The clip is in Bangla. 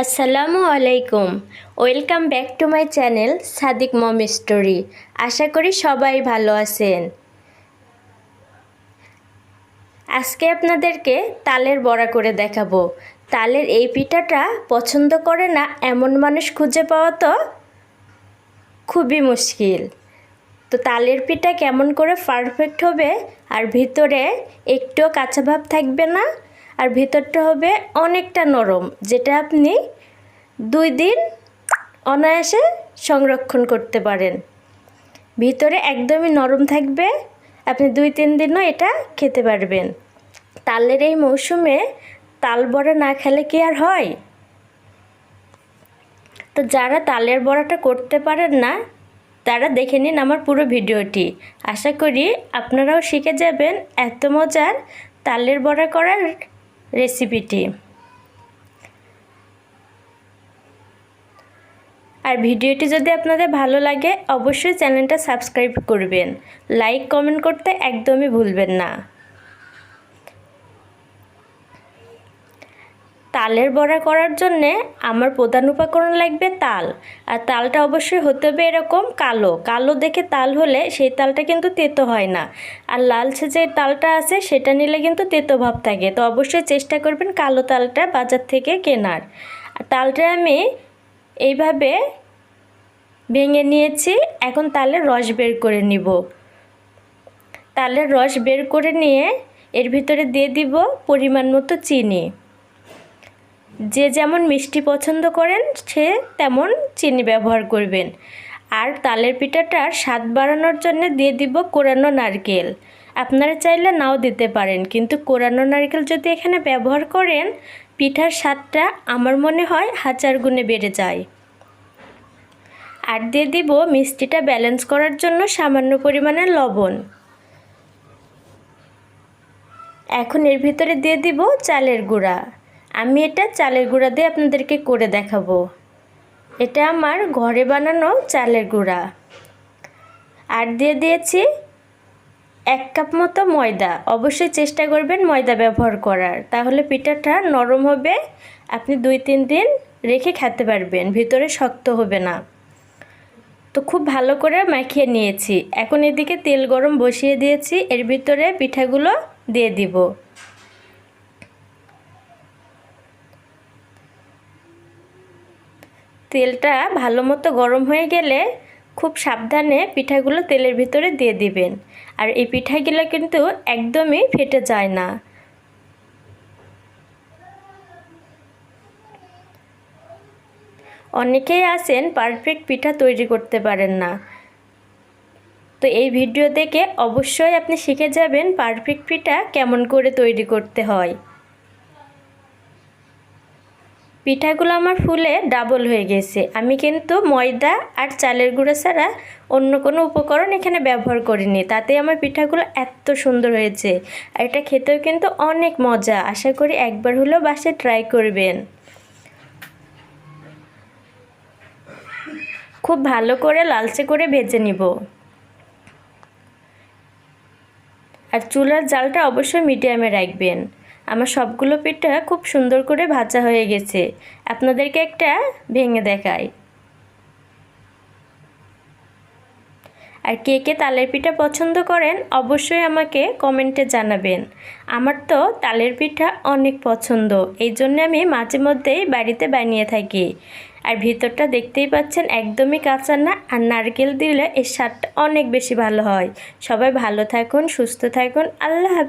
আসসালামু আলাইকুম। Welcome back to my channel Sadiq mom story. আশা করি সবাই ভালো আছেন। আজকে আপনাদেরকে তালের বড়া করে দেখাবো। তালের এই পিঠাটা পছন্দ করে না এমন মানুষ খুঁজে পাওয়া তো খুবই মুশকিল। তো তালের পিঠা কেমন করে পারফেক্ট হবে আর ভিতরে একটুও কাঁচা ভাব থাকবে না? আর ভিতরটা হবে অনেকটা নরম, যেটা আপনি দুই দিন অনায়াসে সংরক্ষণ করতে পারেন। ভিতরে একদমই নরম থাকবে, আপনি দুই তিন দিনও এটা খেতে পারবেন। তালের এই মৌসুমে তাল বড়া না খেলে কি আর হয়? তো যারা তালের বড়াটা করতে পারেন না, তারা দেখে নিন আমার পুরো ভিডিওটি। আশা করি আপনারাও শিখে যাবেন এত মজার তালের বড়া করার রেসিপিটি আর ভিডিওটি যদি আপনাদের ভালো লাগে, অবশ্যই চ্যানেলটা সাবস্ক্রাইব করবেন। লাইক, কমেন্ট করতে একদমই ভুলবেন না। তালের বড়া করার জন্যে আমার প্রধান উপকরণ লাগবে তাল। আর তালটা অবশ্যই হতে হবে এরকম কালো। কালো দেখে তাল হলে সেই তালটা কিন্তু তেতো হয় না। আর লালচে যে তালটা আছে সেটা নিলে কিন্তু তেতো ভাব থাকে। তো অবশ্যই চেষ্টা করবেন কালো তালটা বাজার থেকে কেনার। তালটা আমি এইভাবে ভেঙে নিয়েছি। এখন তালের রস বের করে নিব। তালের রস বের করে নিয়ে এর ভিতরে দিয়ে দিব পরিমাণ মতো চিনি। যে যেমন মিষ্টি পছন্দ করেন, সে তেমন চিনি ব্যবহার করবেন। আর তালের পিঠাটার স্বাদ বাড়ানোর জন্য দিয়ে দিব কোরানো নারকেল। আপনারা চাইলে নাও দিতে পারেন, কিন্তু কোরানো নারকেল যদি এখানে ব্যবহার করেন, পিঠার স্বাদটা আমার মনে হয় হাজার গুণে বেড়ে যায়। আর দিয়ে দিব মিষ্টিটা ব্যালেন্স করার জন্য সামান্য পরিমাণে লবণ। এখন এর ভিতরে দিয়ে দিব চালের গুঁড়া। আমি এটা চালের গুঁড়া দিয়ে আপনাদেরকে করে দেখাবো। এটা আমার ঘরে বানানো চালের গুঁড়া। আর দিয়ে দিয়েছি এক কাপ মতো ময়দা। অবশ্যই চেষ্টা করবেন ময়দা ব্যবহার করার। তাহলে পিঠাটা নরম হবে, আপনি দুই তিন দিন রেখে খেতে পারবেন, ভিতরে শক্ত হবে না। তো খুব ভালো করে মাখিয়ে নিয়েছি। এখন এদিকে তেল গরম বসিয়ে দিয়েছি, এর ভিতরে পিঠাগুলো দিয়ে দিব। তেলটা ভালো মতো গরম হয়ে গেলে খুব সাবধানে পিঠাগুলো তেলের ভিতরে দিয়ে দিবেন। আর এই পিঠাগুলো কিন্তু একদমই ফেটে যায় না। অনেকেই আছেন পারফেক্ট পিঠা তৈরি করতে পারেন না। তো এই ভিডিও দেখে অবশ্যই আপনি শিখে যাবেন পারফেক্ট পিঠা কেমন করে তৈরি করতে হয়। পিঠাগুলো আমার ফুলে ডাবল হয়ে গেছে। আমি কিন্তু ময়দা আর চালের গুঁড়ো ছাড়া অন্য কোনো উপকরণ এখানে ব্যবহার করিনি। তাতে আমার পিঠাগুলো এত সুন্দর হয়েছে। আর এটা খেতেও কিন্তু অনেক মজা। আশা করি একবার হলেও বাসে ট্রাই করবেন। খুব ভালো করে লালচে করে ভেজে নিব। আর চুলার জালটা অবশ্যই মিডিয়ামে রাখবেন। আমার সবগুলো পিঠা খুব সুন্দর করে ভাজা হয়ে গেছে। আপনাদেরকে একটা ভেঙে দেখাই। আর কে কে তালের পিঠা পছন্দ করেন, অবশ্যই আমাকে কমেন্টে জানাবেন। আমার তো তালের পিঠা অনেক পছন্দ, এই জন্য আমি মাঝে মধ্যেই বাড়িতে বানিয়ে থাকি। আর ভিতরটা দেখতেই পাচ্ছেন, একদমই কাঁচা না, আর নারকেল দিলে এর স্বাদটা অনেক বেশি ভালো হয়। সবাই ভালো থাকুন, সুস্থ থাকুন, আল্লাহ হাফিজ।